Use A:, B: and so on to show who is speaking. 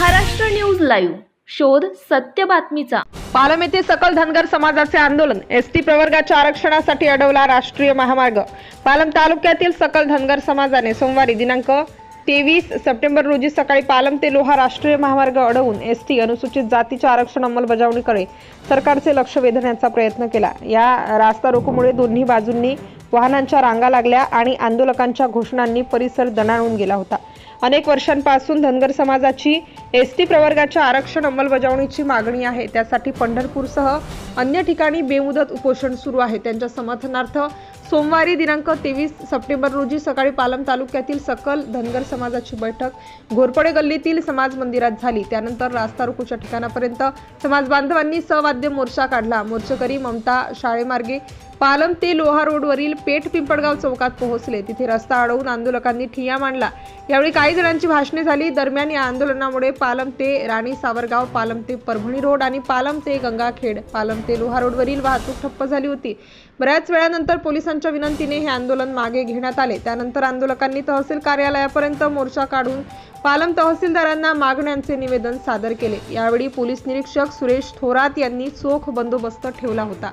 A: Maharashtra news live शोध सत्य बातमीचा.
B: पालम येथे सकल धनगर समाजाचे आंदोलन एस टी प्रवर्गाच्या आरक्षणासाठी अडवला राष्ट्रीय महामार्ग. पालम तालुक्यातील सकल धनगर समाजाने सोमवारी दिनांक तेवीस सप्टेंबर रोजी सकाळी पालम ते लोहा राष्ट्रीय महामार्ग अडवून एस टी अनुसूचित जातीच्या आरक्षण अंमलबजावणीकडे सरकारचे लक्ष वेधण्याचा प्रयत्न केला. या रास्ता रोकोमुळे दोन्ही बाजूंनी वाहनांच्या रांगा लागल्या आणि आंदोलकांच्या घोषणांनी परिसर दणाणून गेला होता. अनेक वर्षांपासून धनगर समाजाची एस टी प्रवर्गाच्या आरक्षण अंमलबजावणीची मागणी आहे. त्यासाठी पंढरपूरसह अन्य ठिकाणी बेमुदत उपोषण सुरू आहे. त्यांच्या समर्थनार्थ सोमवारी दिनांक तेवीस सप्टेंबर रोजी सकाळी पालम तालुक्यातील सकल धनगर समाजाची बैठक घोरपडे गल्लीतील समाज मंदिरात झाली. त्यानंतर रास्ता रोकोच्या ठिकाणापर्यंत समाज बांधवांनी सवाद्य मोर्चा काढला. मोर्चेकरी ममता शाळेमार्गे पालम ते लोहा रोडवरील पेठ पिंपळगाव चौकात पोहोचले. तिथे रस्ता अडवून आंदोलकांनी ठिय्या मांडला. यावेळी काही जणांची भाषणे झाली. दरम्यान या आंदोलनामुळे पालम ते राणी सावरगाव पालम ते परभणी रोड आणि पालम ते गंगाखेड पालम ते लोहा रोडवरील वाहतूक ठप्प झाली होती. बऱ्याच वेळानंतर पोलिसांच्या विनंतीने हे आंदोलन मागे घेण्यात आले. त्यानंतर आंदोलकांनी तहसील कार्यालयापर्यंत मोर्चा काढून पालम तहसीलदारांना मागण्यांचे निवेदन सादर केले. यावेळी पोलीस निरीक्षक सुरेश थोरात यांनी चोख बंदोबस्त ठेवला होता.